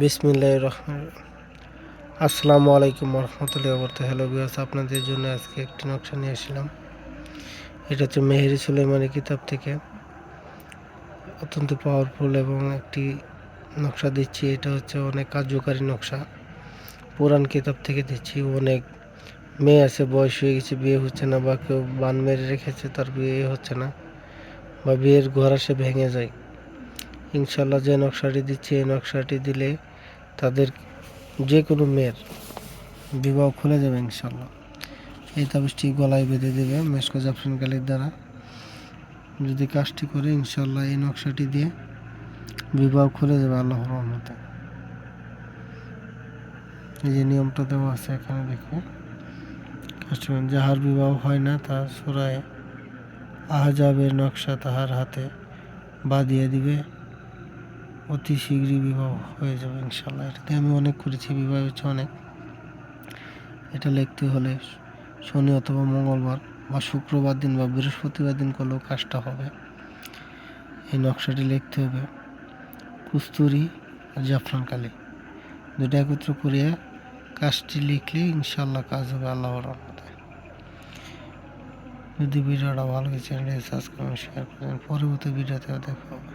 বিসমিল্লাহ রহমান আসসালামু আলাইকুম রহমতুল্লাহ বলতে হ্যালো বিয়াস আপনাদের জন্য আজকে একটি নকশা নিয়ে আসলাম। এটা হচ্ছে মেহেরি সুলেমানি কিতাব থেকে। অত্যন্ত পাওয়ারফুল এবং একটি নকশা দিচ্ছি। এটা হচ্ছে অনেক কার্যকারী নকশা। পুরান কিতাব থেকে দিচ্ছি। অনেক মেয়ে আছে, বয়স হয়ে গেছে, বিয়ে হচ্ছে না বা কেউ বান মেরে রেখেছে, তার বিয়ে হচ্ছে না বা বিয়ের ঘর আসে, ভেঙে যায়। ইনশাল্লাহ যে নকশাটি দিচ্ছে, এই নকশাটি দিলে তাদের যে কোনো মেয়ের বিবাহ খুলে যাবে ইনশাল্লাহ। এই তাবিজটি গলায় বেঁধে দেবে মেসকো জাফরিন কালির দ্বারা। যদি কাজটি করে ইনশাল্লাহ এই নকশাটি দিয়ে বিবাহ খুলে যাবে আল্লাহর রহমতে। এই যে নিয়মটা দেওয়া আছে এখানে দেখো। যাহার বিবাহ হয় না তার সুরায় আহজাবের নকশা তাহার হাতে বাঁধিয়ে দিবে। অতি শীঘ্রই বিবাহ হয়ে যাবে ইনশাল্লাহ এটাতে আমি অনেক করেছি, বিবাহ হচ্ছে অনেক। এটা লিখতে হলে শনি অথবা মঙ্গলবার বা শুক্রবার দিন বা বৃহস্পতিবার দিন করলেও কাজটা হবে। এই নকশাটি লিখতে হবে, কুস্তুরি আর জাফরান কালি। দুটা একত্র করিয়া কাজটি লিখলে ইনশাল্লাহ কাজ হবে আল্লাহর রহমতে। যদি ভিডিওটা ভালো লাগে সাবস্ক্রাইব শেয়ার করেন পরবর্তী ভিডিওতে দেখা হবে।